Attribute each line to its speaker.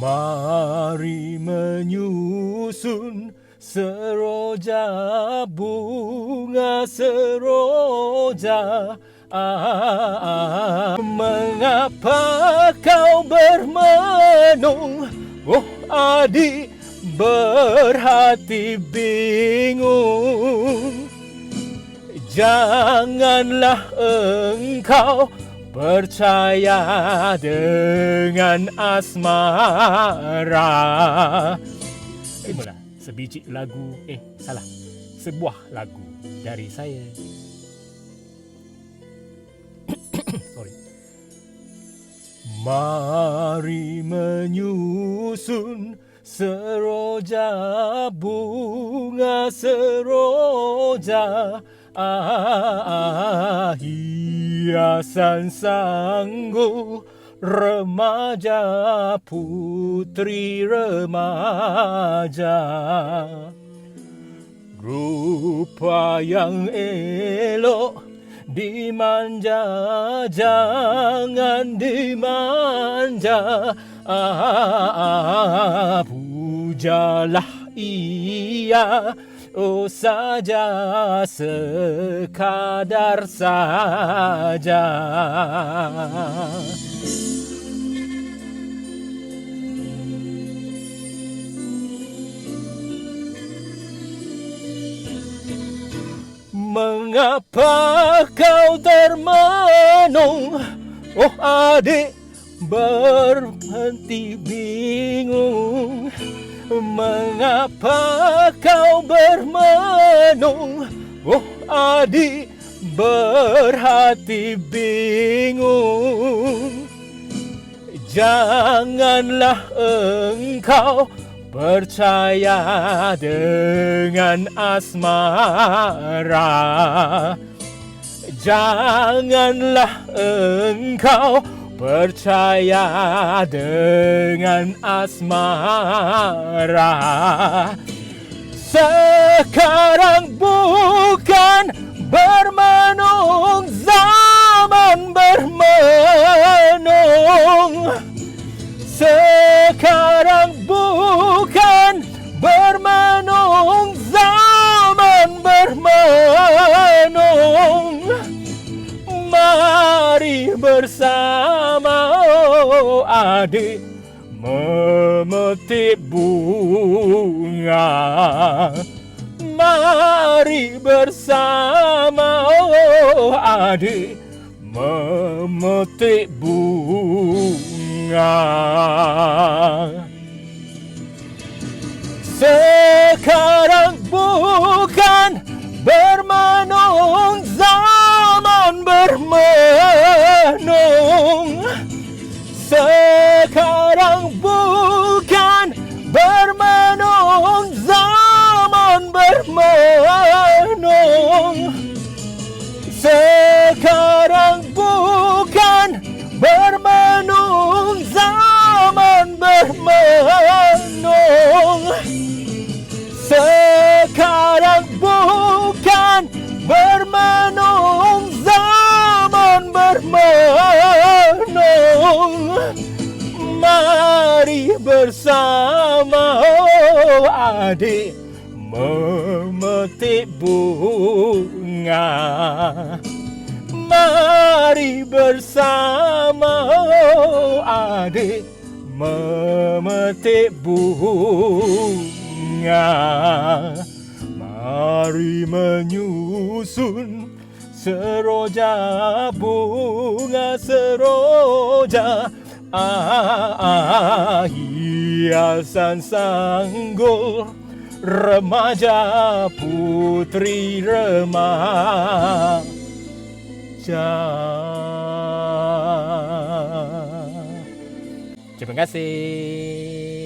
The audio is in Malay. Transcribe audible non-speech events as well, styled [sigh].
Speaker 1: Mari menyusun seroja bunga seroja. Ah, Mengapa kau bermenung? Oh adik berhati bingung. Janganlah engkau percaya dengan asmara. Eh, mula sebiji lagu, eh salah, sebuah lagu dari saya. [coughs] Sorry. Mari menyusun seroja bunga seroja ah, hiasan sanggul remaja putri remaja. Rupa yang elok dimanja jangan dimanja. Ah, pujalah ia saja sekadar saja. Mengapa kau termenung? Oh adik berhenti bingung Mengapa kau bermenung? Oh adik berhati bingung. Janganlah engkau percaya dengan asmara. Janganlah engkau percaya dengan asmara. Sekarang bukan bermenung zaman bermenung adik memetik bunga. Mari bersama oh adik memetik bunga. Sekarang bermenung zaman bermenung Mari bersama oh adik memetik bunga. Mari bersama oh adik memetik bunga Mari menyusun seroja bunga seroja ah, hiasan sanggul remaja putri remaja Terima kasih.